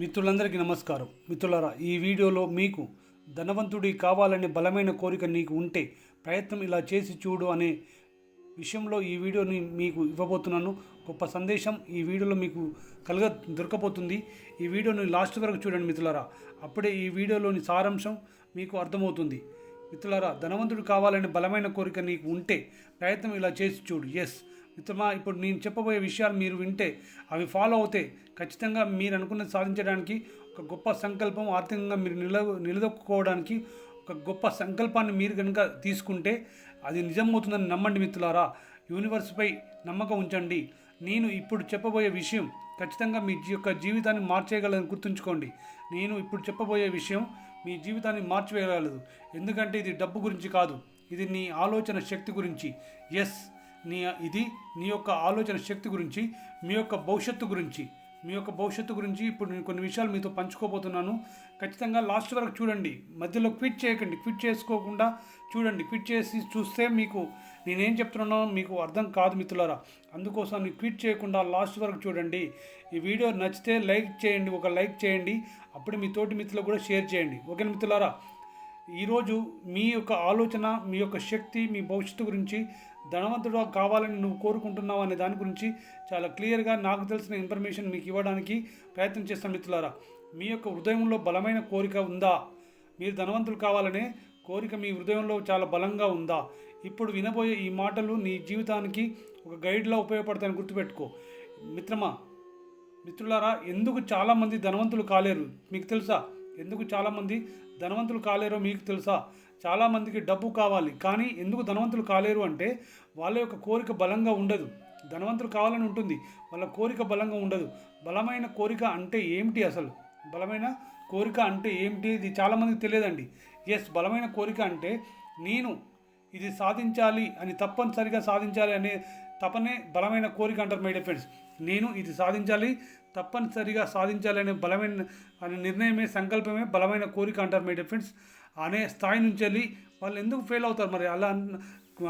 మిత్రులందరికీ నమస్కారం. మిత్రులారా ఈ వీడియోలో మీకు ధనవంతుడి కావాలనే బలమైన కోరిక నీకు ఉంటే ప్రయత్నం ఇలా చేసి చూడు అనే విషయంలో ఈ వీడియోని మీకు ఇవ్వబోతున్నాను. గొప్ప సందేశం. ఈ వీడియోలో మీకు కలగ దొరకపోతుంది ఈ వీడియోని లాస్ట్ వరకు చూడండి మిత్రులారా. అప్పుడే ఈ వీడియోలోని సారాంశం మీకు అర్థమవుతుంది. మిత్రులారా ధనవంతుడు కావాలనే బలమైన కోరిక నీకు ఉంటే ప్రయత్నం ఇలా చేసి చూడు. ఎస్ మిత్రమా ఇప్పుడు నేను చెప్పబోయే విషయాలు మీరు వింటే అవి ఫాలో అవుతే ఖచ్చితంగా మీరు అనుకున్నది సాధించడానికి ఒక గొప్ప సంకల్పం ఆర్థికంగా మీరు నిల నిలదొక్కుకోవడానికి ఒక గొప్ప సంకల్పాన్ని మీరు కనుక తీసుకుంటే అది నిజమవుతుందని నమ్మండి మిత్రులారా. యూనివర్స్పై నమ్మకం ఉంచండి. నేను ఇప్పుడు చెప్పబోయే విషయం ఖచ్చితంగా మీ యొక్క జీవితాన్ని మార్చేయగలని గుర్తుంచుకోండి. నేను ఇప్పుడు చెప్పబోయే విషయం మీ జీవితాన్ని మార్చివేయగలదు. ఎందుకంటే ఇది డబ్బు గురించి కాదు. ఇది నీ ఆలోచన శక్తి గురించి. ఎస్ నీ ఇది నీ యొక్క ఆలోచన శక్తి గురించి మీ యొక్క భవిష్యత్తు గురించి. మీ యొక్క భవిష్యత్తు గురించి ఇప్పుడు నేను కొన్ని విషయాలు మీతో పంచుకోబోతున్నాను. ఖచ్చితంగా లాస్ట్ వరకు చూడండి. మధ్యలో క్విట్ చేయకండి. క్విట్ చేసుకోకుండా చూడండి. క్విట్ చేసి చూస్తే మీకు నేనేం చెప్తున్నానో మీకు అర్థం కాదు మిత్రులారా. అందుకోసం క్విట్ చేయకుండా లాస్ట్ వరకు చూడండి. ఈ వీడియో నచ్చితే లైక్ చేయండి. ఒక లైక్ చేయండి. అప్పుడు మీ తోటి మిత్రులకు కూడా షేర్ చేయండి. ఓకే మిత్రులారా? ఈరోజు మీ యొక్క ఆలోచన మీ యొక్క శక్తి మీ భవిష్యత్తు గురించి ధనవంతుడు కావాలని నువ్వు కోరుకుంటున్నావు అనే దాని గురించి చాలా క్లియర్గా నాకు తెలిసిన ఇన్ఫర్మేషన్ మీకు ఇవ్వడానికి ప్రయత్నం చేస్తాను మిత్రులారా. మీ యొక్క హృదయంలో బలమైన కోరిక ఉందా? మీరు ధనవంతులు కావాలనే కోరిక మీ హృదయంలో చాలా బలంగా ఉందా? ఇప్పుడు వినబోయే ఈ మాటలు నీ జీవితానికి ఒక గైడ్లా ఉపయోగపడతాయని గుర్తుపెట్టుకో. మిత్రమా మిత్రులారా ఎందుకు చాలామంది ధనవంతులు కాలేరు? మీకు తెలుసా? ఎందుకు చాలామంది ధనవంతులు కాలేరో మీకు తెలుసా? చాలామందికి డబ్బు కావాలి కానీ ఎందుకు ధనవంతులు కాలేరు అంటే వాళ్ళ యొక్క కోరిక బలంగా ఉండదు. ధనవంతులు కావాలని ఉంటుంది వాళ్ళ కోరిక బలంగా ఉండదు. బలమైన కోరిక అంటే ఏమిటి అసలు? బలమైన కోరిక అంటే ఏమిటి? ఇది చాలామందికి తెలియదండి. ఎస్ బలమైన కోరిక అంటే నేను ఇది సాధించాలి అని తప్పనిసరిగా సాధించాలి అనే తపనే బలమైన కోరిక అంటారు మై ఫ్రెండ్స్ నేను ఇది సాధించాలి తప్పనిసరిగా సాధించాలి అనే బలమైన అనే నిర్ణయమే సంకల్పమే బలమైన కోరిక అంటారు మై ఫ్రెండ్స్ అనే స్థాయి నుంచి వెళ్ళి వాళ్ళు ఎందుకు ఫెయిల్ అవుతారు మరి? అలా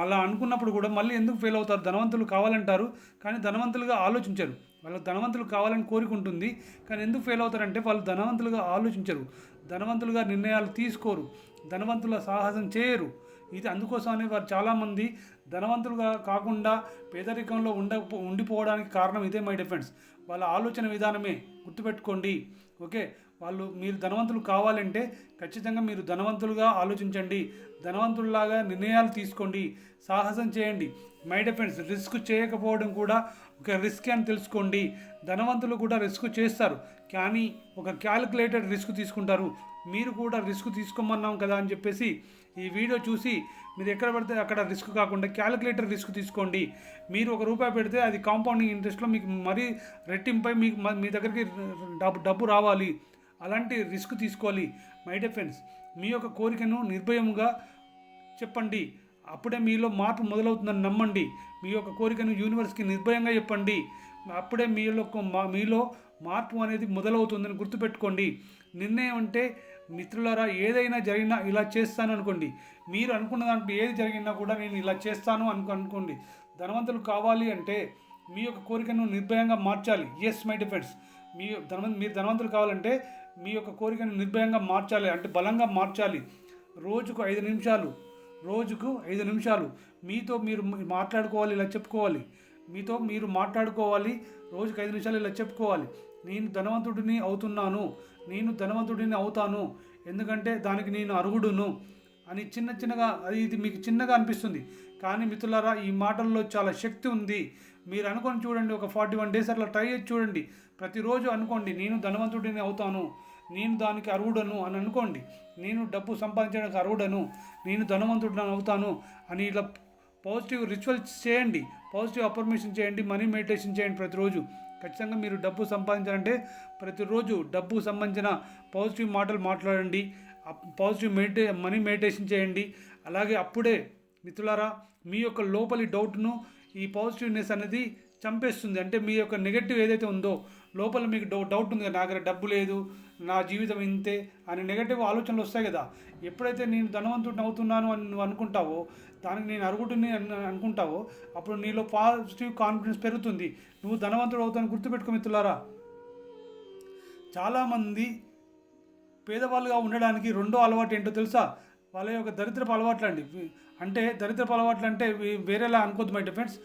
అలా అనుకున్నప్పుడు కూడా మళ్ళీ ఎందుకు ఫెయిల్ అవుతారు? ధనవంతులు కావాలంటారు. కానీ ధనవంతులుగా ఆలోచించరు. వాళ్ళు ధనవంతులు కావాలని కోరుకుంటుంది కానీ ఎందుకు ఫెయిల్ అవుతారంటే వాళ్ళు ధనవంతులుగా ఆలోచించరు. ధనవంతులుగా నిర్ణయాలు తీసుకోరు. ధనవంతుల సాహసం చేయరు. ఇది అందుకోసమని వారు చాలామంది ధనవంతులుగా కాకుండా పేదరికంలో ఉండ ఉండిపోవడానికి కారణం ఇదే మై డిఫెన్స్ వాళ్ళ ఆలోచన విధానమే గుర్తుపెట్టుకోండి. ఓకే? వాళ్ళు మీరు ధనవంతులు కావాలంటే ఖచ్చితంగా మీరు ధనవంతులుగా ఆలోచించండి. ధనవంతుల్లాగా నిర్ణయాలు తీసుకోండి. సాహసం చేయండి. మై డిఫెండ్స్ రిస్క్ చేయకపోవడం కూడా ఒక రిస్క్ అని తెలుసుకోండి. ధనవంతులు కూడా రిస్క్ చేస్తారు. కానీ ఒక క్యాలిక్యులేటెడ్ రిస్క్ తీసుకుంటారు. మీరు కూడా రిస్క్ తీసుకోమన్నాం కదా అని చెప్పేసి ఈ వీడియో చూసి మీరు ఎక్కడ పడితే అక్కడ రిస్క్ కాకుండా క్యాలిక్యులేటర్ రిస్క్ తీసుకోండి. మీరు ఒక రూపాయి పెడితే అది కాంపౌండింగ్ ఇంట్రెస్ట్లో మీకు మరీ రెట్టింపై మీకు మ- మీ దగ్గరికి డబ్బు డబ్బు రావాలి. అలాంటి రిస్క్ తీసుకోవాలి. మై డిఫెన్స్ మీ యొక్క కోరికను నిర్భయముగా చెప్పండి. అప్పుడే మీలో మార్పు మొదలవుతుందని నమ్మండి. మీ యొక్క కోరికను యూనివర్స్కి నిర్భయంగా చెప్పండి. అప్పుడే మీలో మా- మీలో మార్పు అనేది మొదలవుతుందని గుర్తుపెట్టుకోండి. నిర్ణయం అంటే మిత్రులారా ఏదైనా జరిగినా ఇలా చేస్తాను అనుకోండి. మీరు అనుకున్న దాంట్లో ఏది జరిగినా కూడా నేను ఇలా చేస్తాను అనుకు అనుకోండి. ధనవంతులు కావాలి అంటే మీ యొక్క కోరికను నిర్భయంగా మార్చాలి. ఎస్ మై డిఫెండ్స్ మీ ధనవంత మీరు ధనవంతులు కావాలంటే మీ యొక్క కోరికను నిర్భయంగా మార్చాలి అంటే బలంగా మార్చాలి. రోజుకు ఐదు నిమిషాలు రోజుకు ఐదు నిమిషాలు. మీతో మీరు మాట్లాడుకోవాలి ఇలా చెప్పుకోవాలి. మీతో మీరు మాట్లాడుకోవాలి రోజుకు ఐదు నిమిషాలు ఇలా చెప్పుకోవాలి. నేను ధనవంతుడిని అవుతున్నాను నేను ధనవంతుడిని అవుతాను ఎందుకంటే దానికి నేను అర్హుడును అని చిన్న చిన్నగా అది ఇది మీకు చిన్నగా అనిపిస్తుంది. కానీ మిత్రులారా ఈ మాటల్లో చాలా శక్తి ఉంది. మీరు అనుకొని చూడండి ఒక ఫార్టీ వన్ డేస్ అట్లా ట్రై చేసి చూడండి. ప్రతిరోజు అనుకోండి నేను ధనవంతుడిని అవుతాను. నేను దానికి అర్హుడను అని అనుకోండి. నేను డబ్బు సంపాదించడానికి అర్హుడను నేను ధనవంతుడిని అవుతాను అని ఇలా పాజిటివ్ రిచువల్స్ చేయండి. పాజిటివ్ అఫర్మేషన్ చేయండి మనీ మెడిటేషన్ చేయండి ప్రతిరోజు. ఖచ్చితంగా మీరు డబ్బు సంపాదించాలంటే ప్రతిరోజు డబ్బు సంబంధించిన పాజిటివ్ మాటలు మాట్లాడండి. పాజిటివ్ మెడిటే మనీ మెడిటేషన్ చేయండి. అలాగే అప్పుడే మిత్రులారా మీ యొక్క లోపలి డౌట్ను ఈ పాజిటివ్నెస్ అనేది చంపేస్తుంది. అంటే మీ యొక్క నెగటివ్ ఏదైతే ఉందో లోపల మీకు డౌ డౌట్ ఉంది కదా నా దగ్గర డబ్బు లేదు నా జీవితం ఇంతే అనే నెగటివ్ ఆలోచనలు వస్తాయి కదా. ఎప్పుడైతే నేను ధనవంతుడిని అవుతున్నాను అని నువ్వు అనుకుంటావో దానికి నేను అరుగుడిని అనుకుంటావో అప్పుడు నీలో పాజిటివ్ కాన్ఫిడెన్స్ పెరుగుతుంది. నువ్వు ధనవంతుడు అవుతాను గుర్తుపెట్టుకో మిత్రులారా. చాలామంది పేదవాళ్ళుగా ఉండడానికి రెండో అలవాటు ఏంటో తెలుసా? వాళ్ళ యొక్క దరిద్రపు అలవాట్లు అండి అంటే దరిద్రపు అలవాట్లు అంటే వేరేలా అనుకోద్దు మై డిఫెండ్స్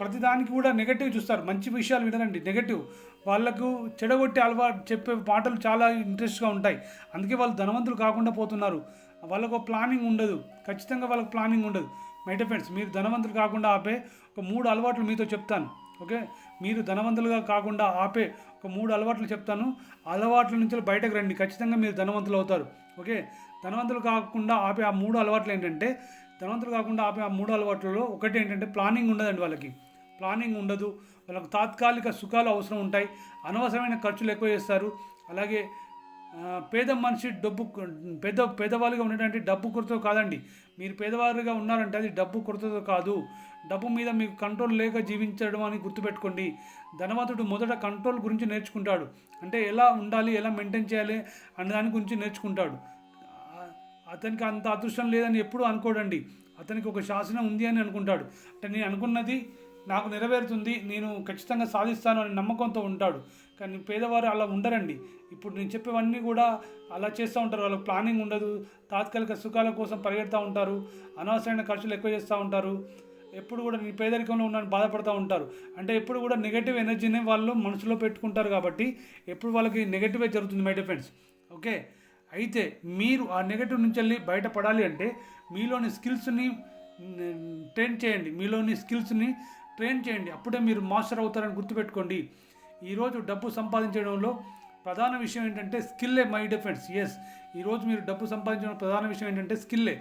ప్రతిదానికి కూడా నెగటివ్ చూస్తారు. మంచి విషయాలు వినరండి. నెగటివ్ వాళ్ళకు చెడగొట్టే అలవాటు చెప్పే మాటలు చాలా ఇంట్రెస్ట్గా ఉంటాయి. అందుకే వాళ్ళు ధనవంతులు కాకుండా పోతున్నారు. వాళ్ళకు ప్లానింగ్ ఉండదు. ఖచ్చితంగా వాళ్ళకి ప్లానింగ్ ఉండదు. మై డిఫెండ్స్ మీరు ధనవంతులు కాకుండా ఆపే ఒక మూడు అలవాట్లు మీతో చెప్తాను. ఓకే? మీరు ధనవంతులుగా కాకుండా ఆపే ఒక మూడు అలవాట్లు చెప్తాను. అలవాట్ల నుంచి బయటకు రండి. ఖచ్చితంగా మీరు ధనవంతులు అవుతారు. ఓకే? ధనవంతులు కాకుండా ఆపే ఆ మూడు అలవాట్లు ఏంటంటే ధనవంతులు కాకుండా ఆపే ఆ మూడు అలవాట్లలో ఒకటి ఏంటంటే ప్లానింగ్ ఉండదండి వాళ్ళకి. ప్లానింగ్ ఉండదు. వాళ్ళకు తాత్కాలిక సుఖాలు అవసరం ఉంటాయి. అనవసరమైన ఖర్చులు ఎక్కువ చేస్తారు. అలాగే పేద మనిషి డబ్బు పేద పేదవాళ్ళుగా ఉండేటువంటి డబ్బు కొరత కాదండి. మీరు పేదవారుగా ఉన్నారంటే అది డబ్బు కొరతతో కాదు. డబ్బు మీద మీకు కంట్రోల్ లేక జీవించడం అని గుర్తుపెట్టుకోండి. ధనవంతుడు మొదట కంట్రోల్ గురించి నేర్చుకుంటాడు. అంటే ఎలా ఉండాలి ఎలా మెయింటైన్ చేయాలి అనే దాని గురించి నేర్చుకుంటాడు. అతనికి అంత అదృష్టం లేదని ఎప్పుడూ అనుకోడండి. అతనికి ఒక శాసనం ఉంది అని అనుకుంటాడు. అంటే నేను అనుకున్నది నాకు నెరవేరుతుంది నేను ఖచ్చితంగా సాధిస్తాను అనే నమ్మకంతో ఉంటాడు. కానీ పేదవారు అలా ఉండరండి. ఇప్పుడు నేను చెప్పేవన్నీ కూడా అలా చేస్తూ ఉంటారు. వాళ్ళకి ప్లానింగ్ ఉండదు తాత్కాలిక సుఖాల కోసం పరిగెడతా ఉంటారు అనవసరమైన ఖర్చులు ఎక్కువ చేస్తూ ఉంటారు. ఎప్పుడు కూడా నేను పేదరికంలో ఉన్నాను బాధపడుతూ ఉంటారు. అంటే ఎప్పుడు కూడా నెగటివ్ ఎనర్జీని వాళ్ళు మనసులో పెట్టుకుంటారు కాబట్టి ఎప్పుడు వాళ్ళకి నెగటివే జరుగుతుంది మై డిఫెన్స్ ఓకే అయితే మీరు ఆ నెగటివ్ నుంచి వెళ్ళి బయటపడాలి అంటే మీలోని స్కిల్స్ని ట్రైన్ చేయండి. మీలోని స్కిల్స్ని ట్రైన్ చేయండి. అప్పుడే మీరు మాస్టర్ అవుతారని గుర్తుపెట్టుకోండి. ఈరోజు డబ్బు సంపాదించడంలో ప్రధాన విషయం ఏంటంటే స్కిల్లే మై డిఫెన్స్ ఎస్ ఈరోజు మీరు డబ్బు సంపాదించడం ప్రధాన విషయం ఏంటంటే స్కిల్లే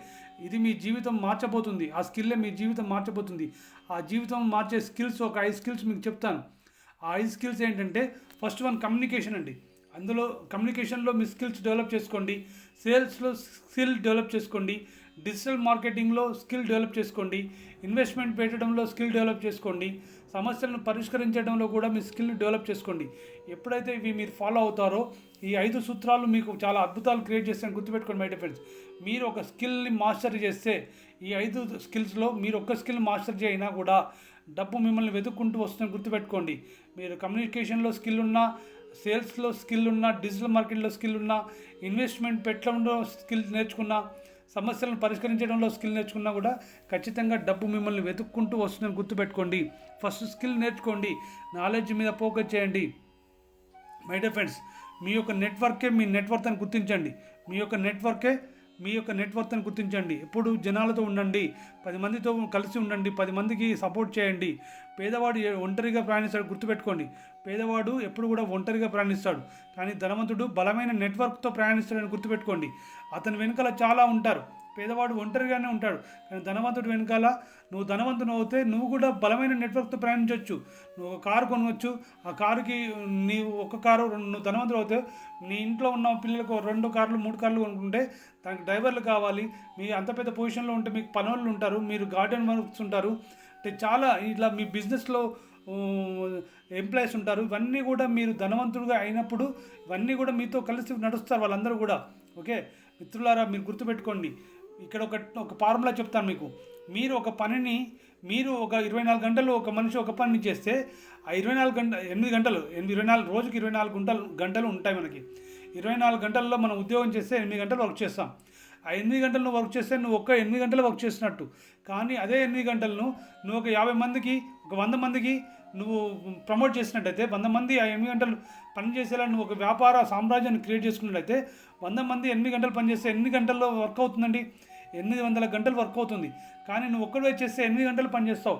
ఇది మీ జీవితం మార్చబోతుంది. ఆ స్కిల్లే మీ జీవితం మార్చబోతుంది. ఆ జీవితం మార్చే స్కిల్స్ ఒక ఐదు స్కిల్స్ మీకు చెప్తాను. ఆ ఐదు స్కిల్స్ ఏంటంటే ఫస్ట్ వన్ కమ్యూనికేషన్ అండి. అందులో కమ్యూనికేషన్లో మీ స్కిల్స్ డెవలప్ చేసుకోండి. సేల్స్లో స్కిల్ డెవలప్ చేసుకోండి. డిజిటల్ మార్కెటింగ్లో స్కిల్ డెవలప్ చేసుకోండి. ఇన్వెస్ట్మెంట్ పెట్టడంలో స్కిల్ డెవలప్ చేసుకోండి. సమస్యలను పరిష్కరించడంలో కూడా మీ స్కిల్ని డెవలప్ చేసుకోండి. ఎప్పుడైతే ఇవి మీరు ఫాలో అవుతారో ఈ ఐదు సూత్రాలు మీకు చాలా అద్భుతాలు క్రియేట్ చేస్తాయని గుర్తుపెట్టుకోండి మై ఫ్రెండ్స్ మీరు ఒక స్కిల్ని మాస్టర్ చేస్తే ఈ ఐదు స్కిల్స్లో మీరు ఒక్క స్కిల్ మాస్టర్ చేయినా కూడా డబ్బు మిమ్మల్ని వెతుక్కుంటూ వస్తుందని గుర్తుపెట్టుకోండి. మీరు కమ్యూనికేషన్లో స్కిల్ ఉన్నా సేల్స్లో స్కిల్ ఉన్నా డిజిటల్ మార్కెట్లో స్కిల్ ఉన్నా ఇన్వెస్ట్మెంట్ పెట్టడంలో స్కిల్ నేర్చుకున్నా సమస్యలను పరిష్కరించడంలో స్కిల్ నేర్చుకున్నా కూడా ఖచ్చితంగా డబ్బు మిమ్మల్ని వెతుక్కుంటూ వస్తుందని గుర్తుపెట్టుకోండి. ఫస్ట్ స్కిల్ నేర్చుకోండి. నాలెడ్జ్ మీద ఫోకస్ చేయండి. మై డియర్ ఫ్రెండ్స్ మీ యొక్క నెట్వర్కే మీ నెట్వర్క్ అని గుర్తించండి. మీ యొక్క నెట్వర్కే మీ యొక్క నెట్వర్క్ అని గుర్తించండి. ఎప్పుడు జనాలతో ఉండండి. పది మందితో కలిసి ఉండండి. పది మందికి సపోర్ట్ చేయండి. పేదవాడు ఒంటరిగా ప్రయాణిస్తాడు గుర్తుపెట్టుకోండి. పేదవాడు ఎప్పుడు కూడా ఒంటరిగా ప్రయాణిస్తాడు. కానీ ధనవంతుడు బలమైన నెట్వర్క్తో ప్రయాణిస్తాడని గుర్తుపెట్టుకోండి. అతని వెనుకల చాలా ఉంటారు. పేదవాడు ఒంటరిగానే ఉంటాడు. కానీ ధనవంతుడు వెనకాల నువ్వు ధనవంతుడు అవుతే నువ్వు కూడా బలమైన నెట్వర్క్తో ప్రయాణించవచ్చు నువ్వు ఒక కారు కొనవచ్చు. ఆ కారుకి నీవు ఒక కారు నువ్వు ధనవంతుడు అవుతే నీ ఇంట్లో ఉన్న పిల్లలకు రెండు కార్లు మూడు కార్లు కొనుక్కుంటే దానికి డ్రైవర్లు కావాలి. మీ అంత పెద్ద పొజిషన్లో ఉంటే మీకు పనులు ఉంటారు. మీరు గార్డెన్ వర్క్స్ ఉంటారు. అంటే చాలా ఇట్లా మీ బిజినెస్లో ఎంప్లాయీస్ ఉంటారు. ఇవన్నీ కూడా మీరు ధనవంతుడుగా అయినప్పుడు ఇవన్నీ కూడా మీతో కలిసి నడుస్తారు వాళ్ళందరూ కూడా. ఓకే? మిత్రులారా మీరు గుర్తుపెట్టుకోండి. ఇక్కడ ఒక ఒక ఫార్ములా చెప్తాను మీకు. మీరు ఒక పనిని మీరు ఒక ఇరవై నాలుగు గంటలు ఒక మనిషి ఒక పని చేస్తే ఆ ఇరవై నాలుగు గంట ఎనిమిది గంటలు ఎనిమిది ఇరవై నాలుగు రోజుకి ఇరవై నాలుగు గంటలు గంటలు ఉంటాయి మనకి. ఇరవై నాలుగు గంటల్లో మనం ఉద్యోగం చేస్తే ఎనిమిది గంటలు వర్క్ చేస్తాం. ఆ ఎనిమిది గంటలు నువ్వు వర్క్ చేస్తే నువ్వు ఒక్క ఎనిమిది గంటలు వర్క్ చేసినట్టు. కానీ అదే ఎనిమిది గంటలను నువ్వు ఒక యాభై మందికి ఒక వంద మందికి నువ్వు ప్రమోట్ చేసినట్టయితే వంద మంది ఆ ఎనిమిది గంటలు పని చేసేలా నువ్వు ఒక వ్యాపార సామ్రాజ్యాన్ని క్రియేట్ చేసుకున్నట్టయితే వంద మంది ఎనిమిది గంటలు పని చేస్తే గంటల్లో వర్క్ అవుతుందండి. ఎనిమిది వందల గంటలు వర్క్ అవుతుంది. కానీ నువ్వు ఒక్కడే చేస్తే ఎనిమిది గంటలు పని చేస్తావు.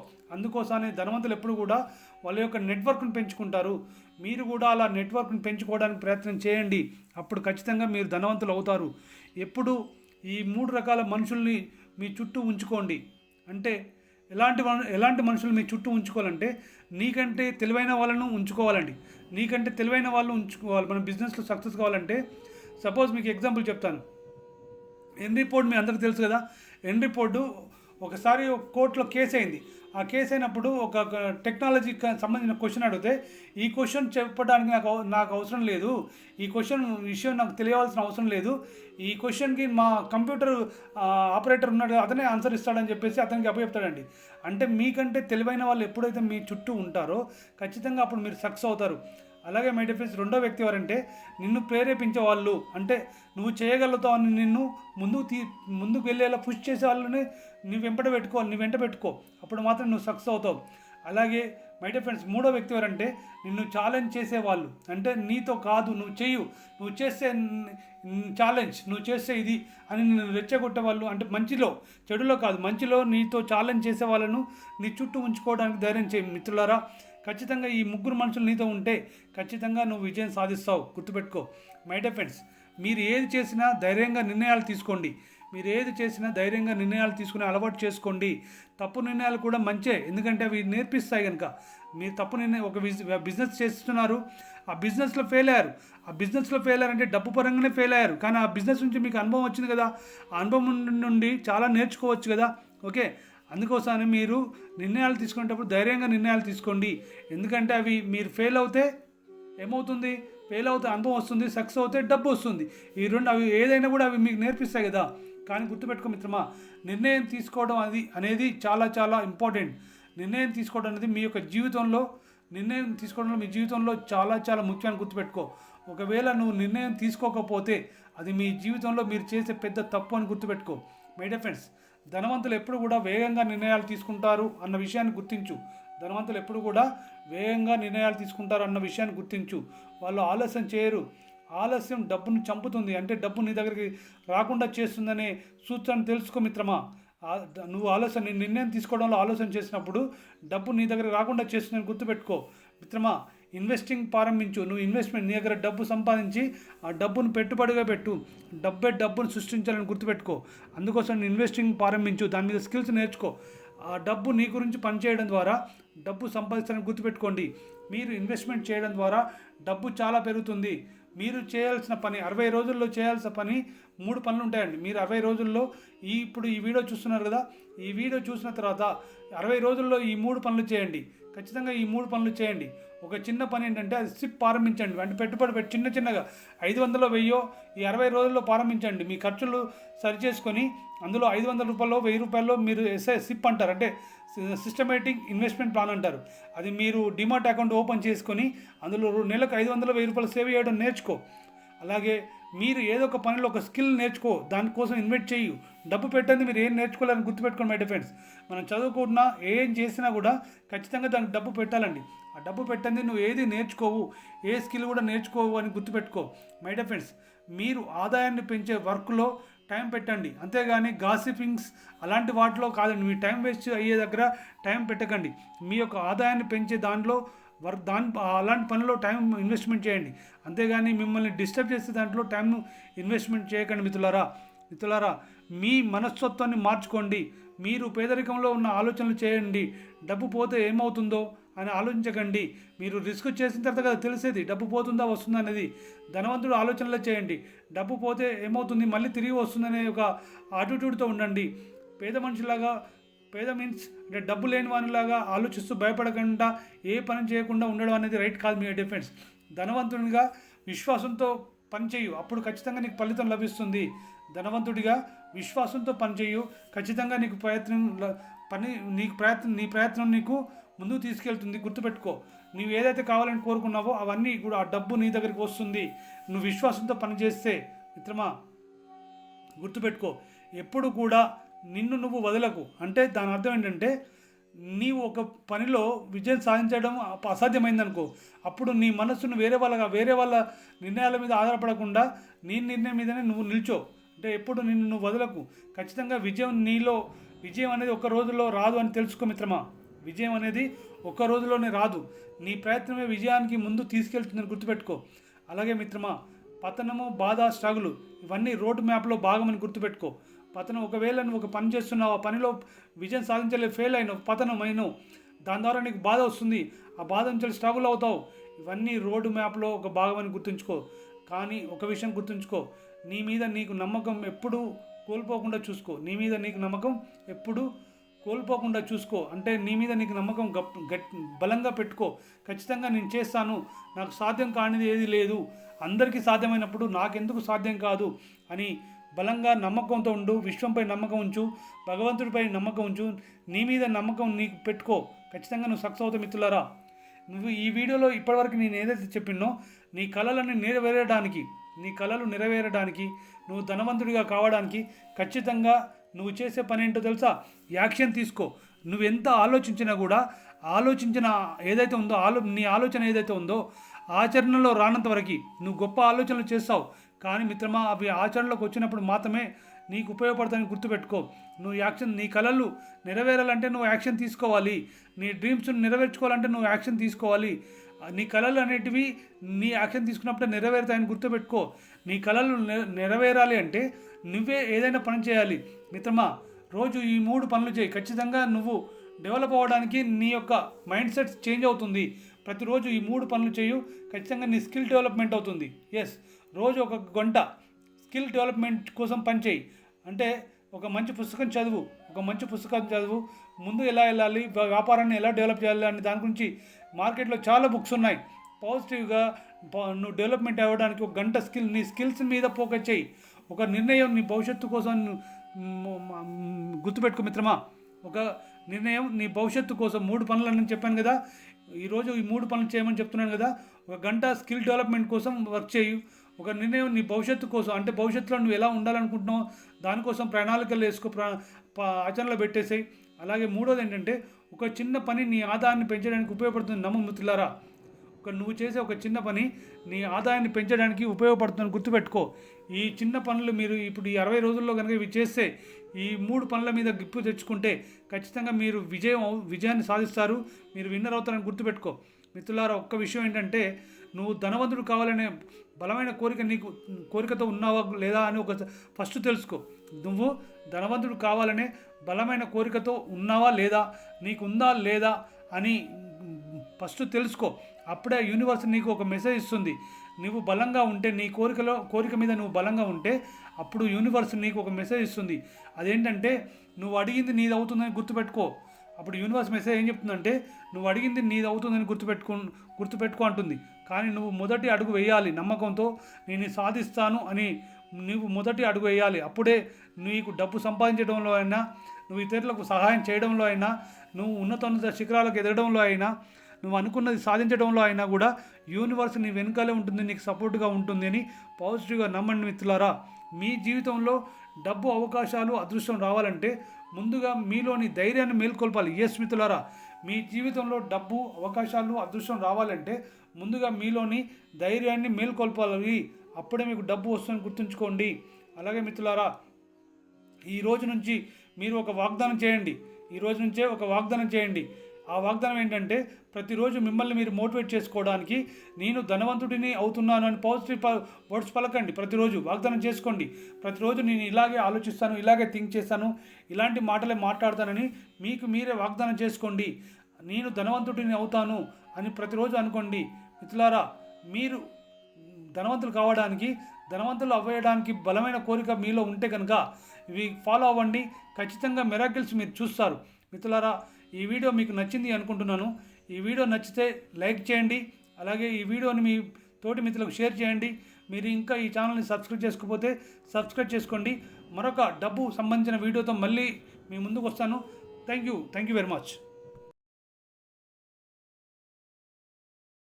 ధనవంతులు ఎప్పుడు కూడా వాళ్ళ యొక్క నెట్వర్క్ను పెంచుకుంటారు. మీరు కూడా అలా నెట్వర్క్ని పెంచుకోవడానికి ప్రయత్నం చేయండి. అప్పుడు ఖచ్చితంగా మీరు ధనవంతులు అవుతారు. ఎప్పుడు ఈ మూడు రకాల మనుషుల్ని మీ చుట్టూ ఉంచుకోండి. అంటే ఎలాంటి ఎలాంటి మనుషులు మీ చుట్టూ ఉంచుకోవాలంటే నీకంటే తెలివైన వాళ్ళను ఉంచుకోవాలండి. నీకంటే తెలివైన వాళ్ళు ఉంచుకోవాలి. మన బిజినెస్లో సక్సెస్ కావాలంటే సపోజ్ మీకు ఎగ్జాంపుల్ చెప్తాను. ఎన్రీ పోర్డ్ మీ అందరికీ తెలుసు కదా? ఎన్రీ పోర్డు ఒకసారి కోర్టులో కేసు అయింది ఆ కేసు అయినప్పుడు ఒక టెక్నాలజీకి సంబంధించిన క్వశ్చన్ అడిగితే ఈ క్వశ్చన్ చెప్పడానికి నాకు నాకు అవసరం లేదు. ఈ క్వశ్చన్ విషయం నాకు తెలియవలసిన అవసరం లేదు. ఈ క్వశ్చన్కి మా కంప్యూటర్ ఆపరేటర్ ఉన్నాడు అతనే ఆన్సర్ ఇస్తాడని చెప్పేసి అతనికి అప్పచెప్తాడండి. అంటే మీకంటే తెలివైన వాళ్ళు ఎప్పుడైతే మీ చుట్టూ ఉంటారో ఖచ్చితంగా అప్పుడు మీరు సక్సెస్ అవుతారు. అలాగే మై డిఫరెన్స్ రెండో వ్యక్తి ఎవరంటే నిన్ను ప్రేరేపించే వాళ్ళు అంటే నువ్వు చేయగలుగుతావు అని నిన్ను ముందుకు తీ ముందుకు వెళ్ళేలా పుష్ చేసే వాళ్ళని నువ్వు వెంట పెట్టుకోవాలి నువ్వు వెంట పెట్టుకో. అప్పుడు మాత్రం నువ్వు సక్సెస్ అవుతావు. అలాగే మై డియర్ ఫ్రెండ్స్ మూడో వ్యక్తి ఎవరంటే నిన్ను ఛాలెంజ్ చేసేవాళ్ళు అంటే నీతో కాదు నువ్వు చెయ్యు. నువ్వు చేసే ఛాలెంజ్ నువ్వు చేస్తే ఇది అని నిన్ను రెచ్చగొట్టే వాళ్ళు. అంటే మంచిలో చెడులో కాదు మంచిలో నీతో ఛాలెంజ్ చేసే వాళ్ళను నీ చుట్టూ ఉంచుకోవడానికి ధైర్యం చేయి. మిత్రులారా ఖచ్చితంగా ఈ ముగ్గురు మనుషులు నీతో ఉంటే ఖచ్చితంగా నువ్వు విజయం సాధిస్తావు. గుర్తుపెట్టుకో. మై డియర్ మీరు ఏది చేసినా ధైర్యంగా నిర్ణయాలు తీసుకోండి. మీరు ఏది చేసినా ధైర్యంగా నిర్ణయాలు తీసుకునే అలవాటు చేసుకోండి. తప్పు నిర్ణయాలు కూడా మంచే ఎందుకంటే అవి నేర్పిస్తాయి కనుక మీరు తప్పు నిర్ణయం ఒక బిజినెస్ చేస్తున్నారు. ఆ బిజినెస్లో ఫెయిల్ అయ్యారు. ఆ బిజినెస్లో ఫెయిల్ అయ్యారంటే డబ్బు పరంగానే ఫెయిల్ అయ్యారు. కానీ ఆ బిజినెస్ నుంచి మీకు అనుభవం వచ్చింది కదా? ఆ అనుభవం నుండి చాలా నేర్చుకోవచ్చు కదా? ఓకే? అందుకోసమని మీరు నిర్ణయాలు తీసుకునేటప్పుడు ధైర్యంగా నిర్ణయాలు తీసుకోండి. ఎందుకంటే అవి మీరు ఫెయిల్ అవుతే ఏమవుతుంది? ఫెయిల్ అవుతే అనుభవం వస్తుంది సక్సెస్ అవుతే డబ్బు వస్తుంది. ఈ రెండు అవి ఏదైనా కూడా అవి మీకు నేర్పిస్తాయి కదా? కానీ గుర్తుపెట్టుకో మిత్రమా నిర్ణయం తీసుకోవడం అది అనేది చాలా చాలా ఇంపార్టెంట్ నిర్ణయం తీసుకోవడం అనేది మీ యొక్క జీవితంలో నిర్ణయం తీసుకోవడంలో మీ జీవితంలో చాలా చాలా ముఖ్యాన్ని గుర్తుపెట్టుకో. ఒకవేళ నువ్వు నిర్ణయం తీసుకోకపోతే అది మీ జీవితంలో మీరు చేసే పెద్ద తప్పు అని గుర్తుపెట్టుకో. మై డియర్ ఫ్రెండ్స్ ధనవంతులు ఎప్పుడు కూడా వేగంగా నిర్ణయాలు తీసుకుంటారు అన్న విషయాన్ని గుర్తించు. ధనవంతులు ఎప్పుడు కూడా వేగంగా నిర్ణయాలు తీసుకుంటారు అన్న విషయాన్ని గుర్తించు. వాళ్ళు ఆలస్యం చేయరు. ఆలస్యం డబ్బును చంపుతుంది. అంటే డబ్బు నీ దగ్గరికి రాకుండా చేస్తుందనే సూత్రాన్ని తెలుసుకో మిత్రమా. నువ్వు ఆలోచన నిర్ణయం తీసుకోవడంలో ఆలోచన చేసినప్పుడు డబ్బు నీ దగ్గర రాకుండా చేస్తుందని గుర్తుపెట్టుకో. మిత్రమా ఇన్వెస్టింగ్ ప్రారంభించు. నువ్వు ఇన్వెస్ట్మెంట్ నీ దగ్గర డబ్బు సంపాదించి ఆ డబ్బును పెట్టుబడిగా పెట్టు. డబ్బే డబ్బును సృష్టించాలని గుర్తుపెట్టుకో. అందుకోసం నేను ఇన్వెస్టింగ్ ప్రారంభించు. దాని మీద స్కిల్స్ నేర్చుకో. ఆ డబ్బు నీ గురించి పనిచేయడం ద్వారా డబ్బు సంపాదించాలని గుర్తుపెట్టుకోండి. మీరు ఇన్వెస్ట్మెంట్ చేయడం ద్వారా డబ్బు చాలా పెరుగుతుంది. మీరు చేయాల్సిన పని అరవై రోజుల్లో చేయాల్సిన పని మూడు పనులు ఉంటాయండి. మీరు అరవై రోజుల్లో ఈ ఇప్పుడు ఈ వీడియో చూస్తున్నారు కదా ఈ వీడియో చూసిన తర్వాత అరవై రోజుల్లో ఈ మూడు పనులు చేయండి. ఖచ్చితంగా ఈ మూడు పనులు చేయండి. ఒక చిన్న పని ఏంటంటే అది సిప్ ప్రారంభించండి. అంటే పెట్టుబడి పెట్టి చిన్న చిన్నగా ఐదు వందలు వెయ్యో ఈ అరవై రోజుల్లో ప్రారంభించండి. మీ ఖర్చులు సరి చేసుకొని అందులో ఐదు వందల రూపాయలు వెయ్యి రూపాయల్లో మీరు ఎస్ఐ సిప్ అంటారు. అంటే సిస్టమేటిక్ ఇన్వెస్ట్మెంట్ ప్లాన్ అంటారు. అది మీరు డిమాట్ అకౌంట్ ఓపెన్ చేసుకొని అందులో నెలకు ఐదు వందలు వెయ్యి రూపాయలు సేవ్ చేయడం నేర్చుకో. అలాగే మీరు ఏదో ఒక పనిలో ఒక స్కిల్ నేర్చుకో. దానికోసం ఇన్వెస్ట్ చేయు డబ్బు పెట్టండి మీరు ఏం నేర్చుకోవాలని గుర్తుపెట్టుకోండి మై డిఫెండ్స్ మనం చదువుకున్నా ఏం చేసినా కూడా ఖచ్చితంగా దానికి డబ్బు పెట్టాలండి. ఆ డబ్బు పెట్టండి నువ్వు ఏది నేర్చుకోవు ఏ స్కిల్ కూడా నేర్చుకోవు అని గుర్తుపెట్టుకో. మై డిఫెండ్స్ మీరు ఆదాయాన్ని పెంచే వర్క్లో టైం పెట్టండి. అంతేగాని గాసిపింగ్స్ అలాంటి వాటిలో కాదండి. మీ టైం వేస్ట్ అయ్యే దగ్గర టైం పెట్టకండి. మీ యొక్క ఆదాయాన్ని పెంచే దాంట్లో వర్క్ దాని అలాంటి పనిలో టైం ఇన్వెస్ట్మెంట్ చేయండి. అంతేగాని మిమ్మల్ని డిస్టర్బ్ చేసే దాంట్లో టైం ఇన్వెస్ట్మెంట్ చేయకండి మిత్రులారా. మిత్రులారా మీ మనస్తత్వాన్ని మార్చుకోండి. మీరు పేదరికంలో ఉన్న ఆలోచనలు చేయండి. డబ్బు పోతే ఏమవుతుందో అని ఆలోచించకండి. మీరు రిస్క్ చేసిన తర్వాత కదా తెలిసేది డబ్బు పోతుందా వస్తుందా అనేది. ధనవంతుడు ఆలోచనలు చేయండి. డబ్బు పోతే ఏమవుతుంది? మళ్ళీ తిరిగి వస్తుందనే ఒక ఆటిట్యూడ్తో ఉండండి. పేద మనిషిలాగా పేద మీన్స్ అంటే డబ్బు లేని వానిలాగా ఆలోచిస్తూ భయపడకుండా ఏ పని చేయకుండా ఉండడం అనేది రైట్ కాదు మీ డిఫెన్స్ ధనవంతునిగా విశ్వాసంతో పనిచేయు అప్పుడు ఖచ్చితంగా నీకు ఫలితం లభిస్తుంది. ధనవంతుడిగా విశ్వాసంతో పనిచేయు ఖచ్చితంగా నీకు ప్రయత్నం పని నీకు ప్రయత్నం నీ ప్రయత్నం నీకు ముందుకు తీసుకెళ్తుంది. గుర్తుపెట్టుకో నువ్వు ఏదైతే కావాలని కోరుకున్నావో అవన్నీ కూడా ఆ డబ్బు నీ దగ్గరికి వస్తుంది. నువ్వు విశ్వాసంతో పనిచేస్తే మిత్రమా గుర్తుపెట్టుకో ఎప్పుడు కూడా నిన్ను నువ్వు వదలకు. అంటే దాని అర్థం ఏంటంటే నీవు ఒక పనిలో విజయం సాధించడం అసాధ్యమైందనుకో. అప్పుడు నీ మనస్సును వేరే వాళ్ళగా వేరే వాళ్ళ నిర్ణయాల మీద ఆధారపడకుండా నీ నిర్ణయం మీదనే నువ్వు నిల్చో. అంటే ఎప్పుడు నిన్ను నువ్వు వదలకు. ఖచ్చితంగా విజయం నీలో విజయం అనేది ఒక రోజులో రాదు అని తెలుసుకో మిత్రమా. విజయం అనేది ఒక్క రోజులోనే రాదు. నీ ప్రయత్నమే విజయానికి ముందు తీసుకెళ్తుందని గుర్తుపెట్టుకో. అలాగే మిత్రమా పతనము బాధ స్ట్రగుల్ ఇవన్నీ రోడ్ మ్యాప్లో భాగమని గుర్తుపెట్టుకో. పతనం ఒకవేళ నువ్వు ఒక పని చేస్తున్నావు ఆ పనిలో విజయం సాధించలే ఫెయిల్ అయినావు పతనం అయినావు దాని ద్వారా నీకు బాధ వస్తుంది. ఆ బాధ నుంచి స్ట్రగుల్ అవుతావు. ఇవన్నీ రోడ్ మ్యాప్లో ఒక భాగమని గుర్తుంచుకో. కానీ ఒక విషయం గుర్తుంచుకో. నీ మీద నీకు నమ్మకం ఎప్పుడూ కోల్పోకుండా చూసుకో. నీ మీద నీకు నమ్మకం ఎప్పుడు కోల్పోకుండా చూసుకో. అంటే నీ మీద నీకు నమ్మకం గప్ గట్ బలంగా పెట్టుకో. ఖచ్చితంగా నేను చేస్తాను. నాకు సాధ్యం కానిది ఏది లేదు. అందరికీ సాధ్యమైనప్పుడు నాకెందుకు సాధ్యం కాదు? అని బలంగా నమ్మకంతో ఉండు విశ్వంపై నమ్మకం ఉంచు భగవంతుడిపై నమ్మకం ఉంచు. నీ మీద నమ్మకం నీకు పెట్టుకో. ఖచ్చితంగా నువ్వు సక్సెస్ అవుతావు మిత్రులారా. నువ్వు ఈ వీడియోలో ఇప్పటివరకు నేను ఏదైతే చెప్పినో నీ కళలను నెరవేరడానికి నీ కళలు నెరవేరడానికి నువ్వు ధనవంతుడిగా కావడానికి ఖచ్చితంగా నువ్వు చేసే పని ఏంటో తెలుసా? యాక్షన్ తీసుకో. నువ్వు ఎంత ఆలోచించినా కూడా ఆలోచించిన ఏదైతే ఉందో ఆలో నీ ఆలోచన ఏదైతే ఉందో ఆచరణలో రానంత వరకు నువ్వు గొప్ప ఆలోచనలు చేస్తావు. కానీ మిత్రమా అవి ఆచరణలోకి వచ్చినప్పుడు మాత్రమే నీకు ఉపయోగపడతాయని గుర్తుపెట్టుకో. నువ్వు యాక్షన్ నీ కళలు నెరవేరాలంటే నువ్వు యాక్షన్ తీసుకోవాలి. నీ డ్రీమ్స్ నెరవేర్చుకోవాలంటే నువ్వు యాక్షన్ తీసుకోవాలి. నీ కళలు అనేటివి నీ యాక్షన్ తీసుకున్నప్పుడే నెరవేరుతాయని గుర్తుపెట్టుకో. నీ కళలు నె- నెరవేరాలి అంటే నువ్వే ఏదైనా పని చేయాలి. మిత్రమా రోజు ఈ మూడు పనులు చేయి. ఖచ్చితంగా నువ్వు డెవలప్ అవ్వడానికి నీ యొక్క మైండ్ సెట్ చేంజ్ అవుతుంది. ప్రతిరోజు ఈ మూడు పనులు చేయు. ఖచ్చితంగా నీ స్కిల్ డెవలప్మెంట్ అవుతుంది. ఎస్ రోజు ఒక గంట స్కిల్ డెవలప్మెంట్ కోసం పనిచేయి అంటే ఒక మంచి పుస్తకం చదువు. ఒక మంచి పుస్తకం చదువు. ముందు ఎలా వెళ్ళాలి? వ్యాపారాన్ని ఎలా డెవలప్ చేయాలి? అనే దాని గురించి మార్కెట్లో చాలా బుక్స్ ఉన్నాయి. పాజిటివ్గా నువ్వు డెవలప్మెంట్ అవ్వడానికి ఒక గంట స్కిల్ నీ స్కిల్స్ మీద ఫోకస్ చేయి. ఒక నిర్ణయం నీ భవిష్యత్తు కోసం గుర్తుపెట్టుకో మిత్రమా. ఒక నిర్ణయం నీ భవిష్యత్తు కోసం మూడు పనులు చెప్పాను కదా. ఈరోజు ఈ మూడు పనులు చేయమని చెప్తున్నాను కదా. ఒక గంట స్కిల్ డెవలప్మెంట్ కోసం వర్క్ చేయు. ఒక నిర్ణయం నీ భవిష్యత్తు కోసం అంటే భవిష్యత్తులో నువ్వు ఎలా ఉండాలనుకుంటున్నావు దానికోసం ప్రణాళికలు వేసుకో ప్ర ఆచరణలో పెట్టేసాయి. అలాగే మూడోది ఏంటంటే ఒక చిన్న పని నీ ఆదాయాన్ని పెంచడానికి ఉపయోగపడుతుంది నమ్ము మిత్రులారా. ఒక నువ్వు చేసే ఒక చిన్న పని నీ ఆదాయాన్ని పెంచడానికి ఉపయోగపడుతుందని గుర్తుపెట్టుకో. ఈ చిన్న పనులు మీరు ఇప్పుడు ఈ అరవై రోజుల్లో కనుక ఇవి చేస్తే ఈ మూడు పనుల మీద గిప్పు తెచ్చుకుంటే ఖచ్చితంగా మీరు విజయం విజయాన్ని సాధిస్తారు. మీరు విన్నర్ అవుతారని గుర్తుపెట్టుకో. మిత్రులారా ఒక్క విషయం ఏంటంటే నువ్వు ధనవంతుడు కావాలనే బలమైన కోరిక నీకు కోరికతో ఉన్నావా లేదా అని ఒక ఫస్ట్ తెలుసుకో. నువ్వు ధనవంతుడు కావాలనే బలమైన కోరికతో ఉన్నావా లేదా? నీకుందా లేదా? అని ఫస్ట్ తెలుసుకో. అప్పుడే యూనివర్స్ నీకు ఒక మెసేజ్ ఇస్తుంది. నువ్వు బలంగా ఉంటే నీ కోరికలో కోరిక మీద నువ్వు బలంగా ఉంటే అప్పుడు యూనివర్స్ నీకు ఒక మెసేజ్ ఇస్తుంది. అదేంటంటే నువ్వు అడిగింది నీది అవుతుందని గుర్తుపెట్టుకో. అప్పుడు యూనివర్స్ మెసేజ్ ఏం చెప్తుందంటే నువ్వు అడిగింది నీది అవుతుందని గుర్తుపెట్టుకో గుర్తుపెట్టుకో అంటుంది. కానీ నువ్వు మొదటి అడుగు వేయాలి నమ్మకంతో నేను సాధిస్తాను అని నువ్వు మొదటి అడుగు వేయాలి. అప్పుడే నీకు డబ్బు సంపాదించడంలో అయినా నువ్వు ఇతరులకు సహాయం చేయడంలో అయినా నువ్వు ఉన్నతోన్నత శిఖరాలకు ఎదగడంలో అయినా నువ్వు అనుకున్నది సాధించడంలో అయినా కూడా యూనివర్స్ నీ వెనుకాలే ఉంటుంది నీకు సపోర్ట్గా ఉంటుంది అని పాజిటివ్గా నమ్మండి మిత్రులారా. మీ జీవితంలో డబ్బు అవకాశాలు అదృష్టం రావాలంటే ముందుగా మీలోని ధైర్యాన్ని మేల్కొల్పాలి. ఏ స్మితులారా మీ జీవితంలో డబ్బు అవకాశాలు అదృష్టం రావాలంటే ముందుగా మీలోని ధైర్యాన్ని మేల్కొల్పాలి. అప్పుడే మీకు డబ్బు వస్తుందని గుర్తుంచుకోండి. అలాగే మిత్రులారా ఈ రోజు నుంచి మీరు ఒక వాగ్దానం చేయండి. ఈ రోజు నుంచే ఒక వాగ్దానం చేయండి. ఆ వాగ్దానం ఏంటంటే ప్రతిరోజు మిమ్మల్ని మీరు మోటివేట్ చేసుకోవడానికి నేను ధనవంతుడిని అవుతున్నాను అని పాజిటివ్ ప- వర్డ్స్ పలకండి. ప్రతిరోజు వాగ్దానం చేసుకోండి. ప్రతిరోజు నేను ఇలాగే ఆలోచిస్తాను ఇలాగే థింక్ చేస్తాను ఇలాంటి మాటలే మాట్లాడతానని మీకు మీరే వాగ్దానం చేసుకోండి. నేను ధనవంతుడిని అవుతాను అని ప్రతిరోజు అనుకోండి. మిత్రులారా మీరు ధనవంతులు కావడానికి ధనవంతులు అవ్వడానికి బలమైన కోరిక మీలో ఉంటే కనుక ఇవి ఫాలో అవ్వండి. ఖచ్చితంగా మెరాకిల్స్ మీరు చూస్తారు. మిత్రులారా ఈ వీడియో మీకు నచ్చింది అనుకుంటున్నాను. ఈ వీడియో నచ్చితే లైక్ చేయండి. అలాగే ఈ వీడియోని మీ తోటి మిత్రులకు షేర్ చేయండి. మీరు ఇంకా ఈ ఛానల్ని సబ్స్క్రైబ్ చేసుకోకపోతే సబ్స్క్రైబ్ చేసుకోండి. మరొక డబ్బు సంబంధించిన వీడియోతో మళ్ళీ మీ ముందుకు వస్తాను. Thank you thank you very much